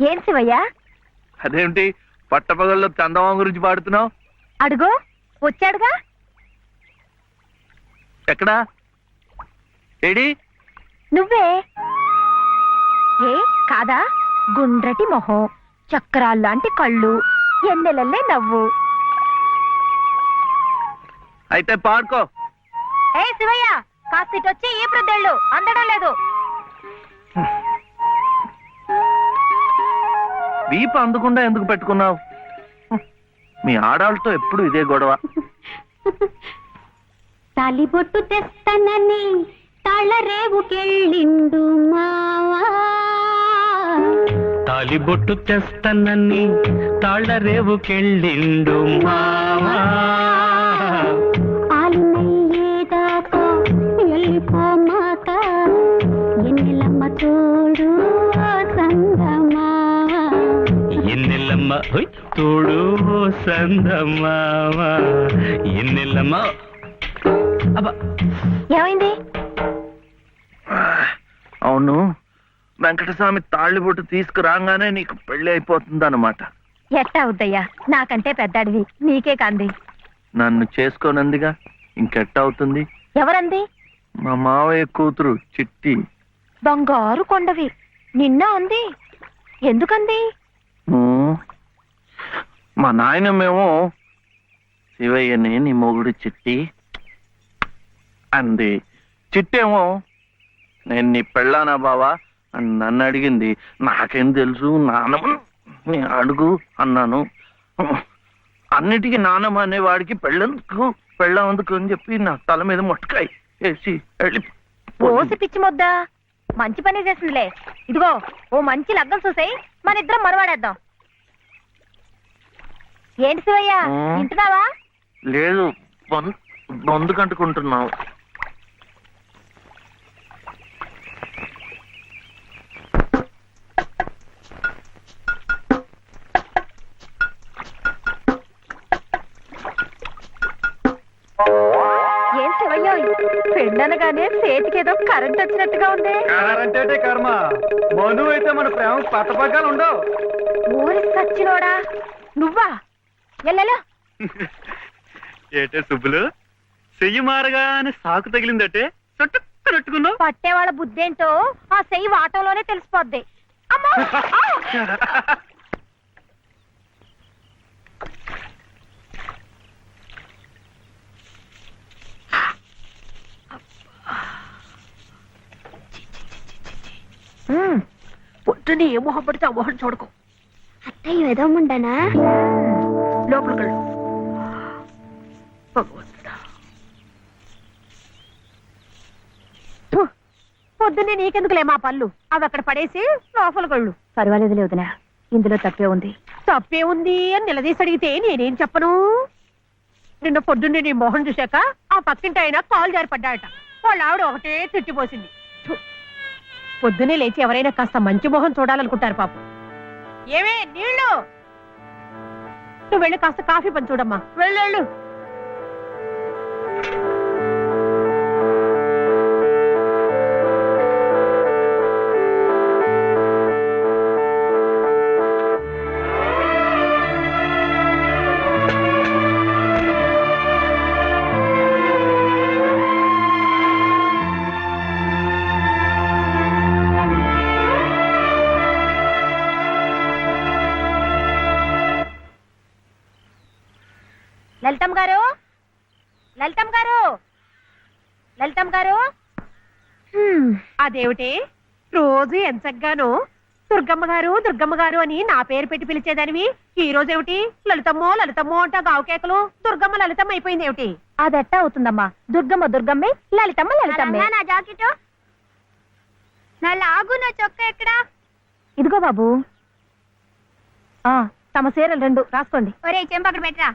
ఏం శివయ్య? అదేమిటి? పట్టపగల్లో చందమామ గురించి పాడుతున్నావు? అడుగు వచ్చాడుగా? ఎక్కడా? ఏడి? నువ్వే? ఏ కాదా? గుండ్రటి మొహం చక్రాల్లాంటి కళ్ళు ఎన్నెలల్లే నవ్వు. అయితే పాడుకో. ఏ శివయ్య కాస్త వచ్చి ఈ ప్రద్దెళ్ళు అందడం లేదు. వీపు అందకుండా ఎందుకు పెట్టుకున్నావు? మీ ఆడాళ్ళతో ఎప్పుడు ఇదే గొడవ? తాలిబొట్టు తెస్తానని తాళరేవుకెళ్ళిండు మావా. తాలిబొట్టు తెస్తానని తాళ్ళరేవుకెళ్ళిండు మావా. ఆలినయ్యేదాకా వెళ్ళిపోమాక ఎన్నెలమ్మ తోడు తోడు ఓ సందమావ ఎన్నెల్లమ్మ అబ్బా ఏమైంది? అవును వెంకటస్వామి తాళ్ళిబొట్టు తీసుకురాగానే నీకు పెళ్ళి అయిపోతుంది అనమాట ఎట్టా అవుద్దయ్యా నాకంటే పెద్దాడివి నీకే కంది. నన్ను చేసుకోనందిగా? ఇంకెట్ట అవుతుంది? ఎవరంది? మా మావయ్య కూతురు చిట్టి. బంగారు కొండవి. నిన్న అంది ఎందుకంది? ఊ. మా నాయనమేమో శివయ్యని నీ మొగుడు చిట్టి అంది. చిట్టేమో నేను నీ పెళ్ళానా బావా? అని నన్ను అడిగింది. నాకేం తెలుసు నానమ్మ నీ అడుగు అన్నాను. అన్నిటికీ నానమ్మ అనేవాడికి పెళ్ళందుకు? పెళ్ళందుకు అని చెప్పి నా తల మీద మొట్టకాయ వేసి వెళ్ళి ఓసి పిచ్చి మొద్దా! మంచి పని చేసిందిలే ఇదిగో ఓ మంచి లగ్గం చూసాయి. మన ఇద్దరం మరవాడేద్దాం. ఏంటి శివయ్య? ఆ. వింటున్నావా లేదు బొందు బొందు కంటుకుంటున్నావు. ఏం శివయ్య? పెళ్ళనగానే చేతికి ఏదో కరెంట్ వచ్చినట్టుగా ఉంది. అంటే కర్మ? మను అయితే మన ప్రేమ పట్టపగ్గాలు ఉండవు. ఊరి సచ్చినోడా? నువ్వా? ఏటే సుబ్బులు? చెయ్యి మారగానే సాకు తగిలిందటే చుట్టుకున్నట్టుకున్నావు పట్టేవాళ్ళ బుద్ధేంటో ఆ సెయ్యి వాటంలోనే తెలిసిపోద్ది. పొద్దున్న ఏ మొహం పడితే ఆ మొహం చూడకు. అత్తయ్య ఎదవముండనా లోపలికి వెళ్ళు పొద్దున్నే నీకెందుకులే మా పళ్ళు? అవి అక్కడ పడేసి లోపలికి వెళ్ళు పర్వాలేదు లేదునా ఇందులో తప్పే ఉంది. తప్పే ఉంది అని నిలదీసి అడిగితే నేనేం చెప్పను? నిన్న పొద్దున్నే నీ మొహం చూశాక ఆ పక్కింటి ఆయన కాలు జారి పడ్డాడట వాళ్ళ ఆవిడ ఒకటే తిట్టిపోసింది. థు, పొద్దున్నే లేచి ఎవరైనా కాస్త మంచి మొహం చూడాలనుకుంటారు పాపం. ఏమే నీళ్ళు? నువ్వు వెళ్ళి కాస్త కాఫీ పని చూడమ్మా. వెళ్ళు లలితం గారు? లలితం గారు? లలితం గారు? అదేమిటి? రోజు ఎంచగ్గాను. దుర్గమ్మ గారు దుర్గమ్మ గారు అని నా పేరు పెట్టి పిలిచేదానివి. ఈ రోజు ఏమిటి? లలితమ్మో లలితమ్మో అంటా గావుకేకలు దుర్గమ్మ లలితమ్మ అయిపోయింది ఏమిటి? అదెట్టా అవుతుందమ్మా? దుర్గమ్మ దుర్గమ్మే లలితమ్మ లలితమ్మే. నా జాకెట్. నా లాగు నా చొక్క ఎక్కడా? ఇదిగో బాబు. ఆ తమ చీరలు రెండు. రాసుకోండి. ఒరే చెంప అక్కడ పెట్టరా.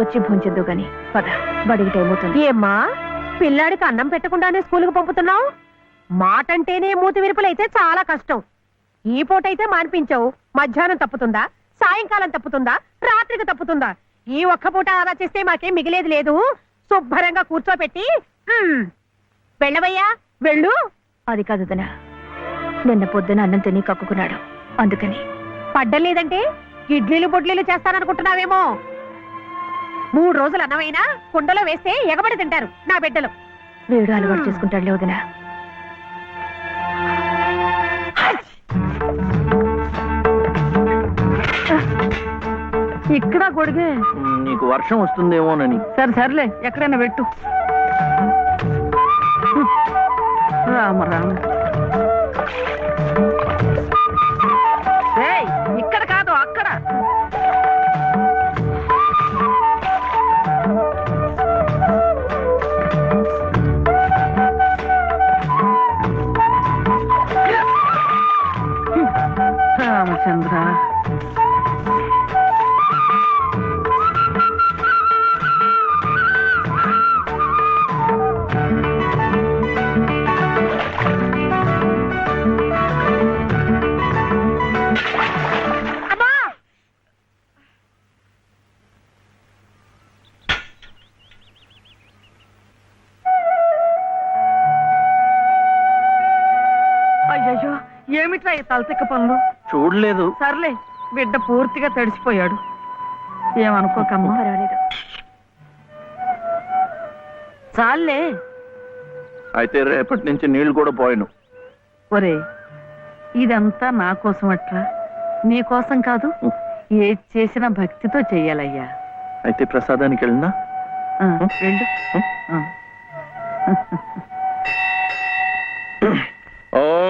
వచ్చి భుంచొద్దు గాని. పద బడికి టైం అవుతుంది ఏమ్మా పిల్లాడికి అన్నం పెట్టకుండానే స్కూలుకు పంపుతున్నావు? మాటంటేనే మూతి విరుపులైతే చాలా కష్టం. ఈ పూటైతే మాన్పించవు. మధ్యాహ్నం తప్పుతుందా? సాయంకాలం తప్పుతుందా? రాత్రికి తప్పుతుందా? ఈ ఒక్క పూట ఆదా చేస్తే మాకేం మిగిలేదు లేదు. శుభ్రంగా కూర్చోపెట్టి "ఉమ్, వెళ్ళవయ్యా వెళ్ళు. అది కాదు వదిన. నిన్న పొద్దున అన్నం తిని కక్కుకున్నాడు. అందుకని. పడ్డలేదంటే ఇడ్లీలు బొడ్లీలు చేస్తాననుకుంటున్నావేమో? మూడు రోజులు అన్నమైనా కుండలో వేస్తే ఎగబడి తింటారు నా బిడ్డలు. వేడు అలవాటు చేసుకుంటాడులే వదిన. ఇక్కడ గొడిగే నీకు వర్షం వస్తుందేమోనని. సరే సర్లే ఎక్కడైనా పెట్టు. రామ రామ. ఏమిట్రా ఈ తలతిక్క పనులు? చూడలేదు. సర్లే బిడ్డ పూర్తిగా తడిసిపోయాడు. ఏమనుకోకమ్మా పర్వాలేదు. చాలే అయితే రేపటి నుంచి నీళ్ళు కూడా పోయను. ఒరే ఇదంతా నా కోసం అట్రా నీ కోసం కాదు ఏది చేసినా భక్తితో చెయ్యాలయ్యా. అయితే ప్రసాదానికి వెళ్ళినా? వెళ్ళు.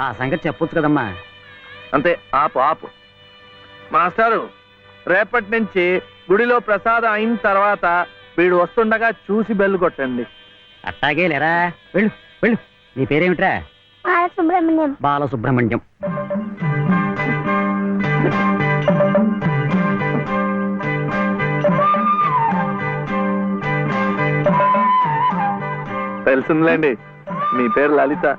ఆ సంగతి చెప్పొచ్చు కదమ్మా. అంతే ఆపు ఆపు. మాస్టారు రేపటి నుంచి గుడిలో ప్రసాదం అయిన తర్వాత వీడు వస్తుండగా చూసి బెల్లు కొట్టండి. అట్టాగే లేరా వెళ్ళు వెళ్ళు. నీ పేరేమిట్రా? సుబ్రహ్మణ్యం బాలసుబ్రహ్మణ్యం. తెలిసిందిలేండి. మీ పేరు లలిత.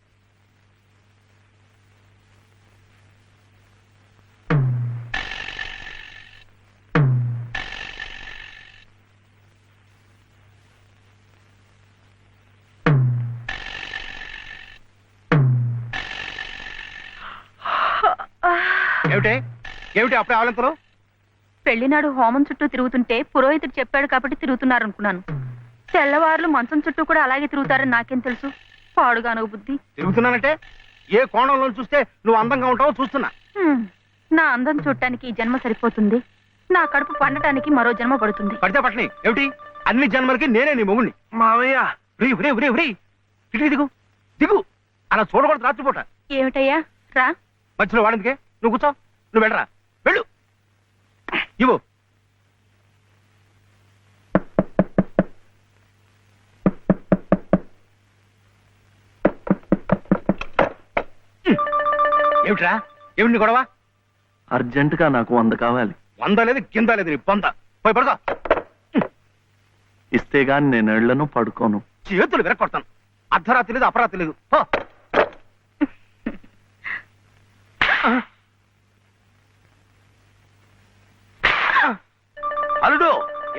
ఏమిటి? ఏమిటి అప్పుడే పెళ్ళినాడు హోమం చుట్టూ తిరుగుతుంటే పురోహితుడు చెప్పాడు కాబట్టి తిరుగుతున్నారు అనుకున్నాను తెల్లవారులు మంచం చుట్టూ కూడా అలాగే తిరుగుతారని నాకేం తెలుసు? పాడుగాను బుద్ధి. తిరుగుతున్నానంటే? ఏ కోణంలో చూస్తే నువ్వు అందంగా ఉంటావో చూస్తున్నా. హ్మ్. నా అందం చూడటానికి ఈ జన్మ సరిపోతుంది. నా కడుపు పండటానికి మరో జన్మ పడుతుంది. పడితే పట్టని. ఏమిటి? అన్ని జన్మలకి నేనే నీ మొగుణ్ణి. మావయ్య. రే రే రే రే ఇటు దిగు. దిగు. అలా చూడకూడదు రాత్రిపూట. ఏమిటయ్యా? రా. మధ్యలో వాడిందికే? నువ్వు కూర్చో. నువ్వు వెళ్ళరా. వెళ్ళు. ఇవ్వు. ఏమిట్రా? ఏమిటి గొడవ? అర్జెంటుగా నాకు వంద కావాలి. వంద లేదు కింద లేదు నీ పొంద పోయి పడుకో. ఇస్తే గాని నేను ఎళ్ళను పడుకోను. చేతులు విరక్కొడతాను. అర్ధరాత్రి లేదు అపరాత్రి లేదు. పో.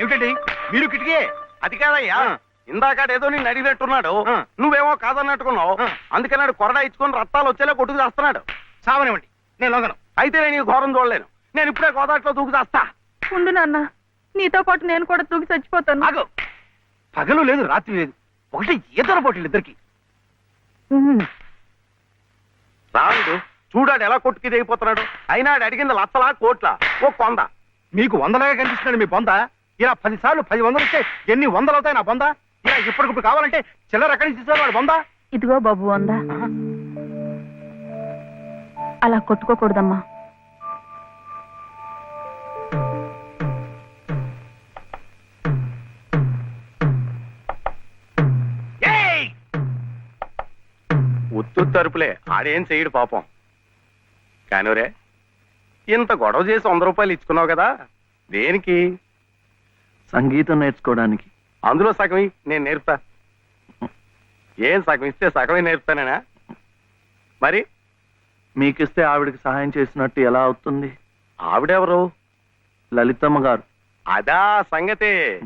ఏమిటండి? మీరు కిటికీ? అది కాదయ్యా. ఇందాక ఏదో నేను అడిగినట్టున్నాడు. నువ్వేమో కాదన్నట్టుకున్నావు. అందుకన్నాడు కొరడా ఇచ్చుకొని రక్తాలు వచ్చేలా కొట్టుకు చేస్తున్నాడు. సావనివ్వండి నేను లొంగను. అయితే నేను ఈ ఘోరం చూడలేను. నేను ఇప్పుడే గోదాట్లో దూకు చేస్తా. ఉండు నాన్న. నీతో పాటు నేను కూడా తూగి చచ్చిపోతాను. ఆగు. పగలు లేదు రాత్రి లేదు. ఒకటి ఈతల పోటీలు ఇద్దరికి. రాడు చూడాడు ఎలా కొట్టుకి దిగిపోతున్నాడు అయినా అడిగింది లచ్చలా కోట్ల ఓ కొంద మీకు వందలాగా కనిపిస్తున్నాడు మీ బొంద. ఇలా పది సార్లు పది వందలు ఇస్తే ఎన్ని వందలు అవుతాయి నా బొంద? ఇలా ఇప్పటికిప్పుడు కావాలంటే చిల్లర ఎక్కడి నుంచి వాడు బొంద? ఇదిగో బాబు అందా అలా కొట్టుకోకూడదమ్మా! ఉత్తు తరుపులే ఆడేం చెయ్యడు పాపం. కానివరే ఇంత గొడవ చేసి వంద రూపాయలు ఇచ్చుకున్నావు కదా? దేనికి? సంగీతం నేర్చుకోవడానికి. అందులో సగం ఇయ్యి, నేను నేర్పుతా. ఏం సగం? ఇస్తే సగమే నేర్పుతానేనా? మరి? మీకిస్తే ఆవిడకి సహాయం చేసినట్టు ఎలా అవుతుంది? ఆవిడెవరు? లలితమ్మ గారు. అదా సంగతి.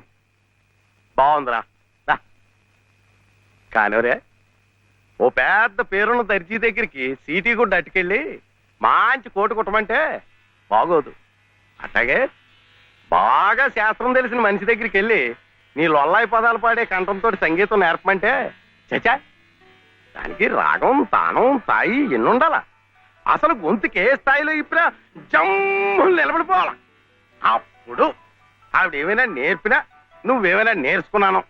బాగుందిరా. కానివరే ఓ పెద్ద పేరున్న దర్జీ దగ్గరికి సీటీ కూడా అట్టుకెళ్ళి మంచి కోటు కుట్టమంటే బాగోదు. అట్లాగే బాగా శాస్త్రం తెలిసిన మనిషి దగ్గరికి వెళ్ళి నీ లొల్లాయి పదాలు పాడే కంఠంతో సంగీతం నేర్పమంటే చచా దానికి రాగం తానం తాయి ఎన్నుండాల అసలు గొంతుకే స్థాయిలో ఇప్పుడా జమ్ము నిలబడిపోవాల? అప్పుడు ఆవిడ ఏమైనా నేర్పినా నువ్వేమైనా నేర్చుకున్నాను?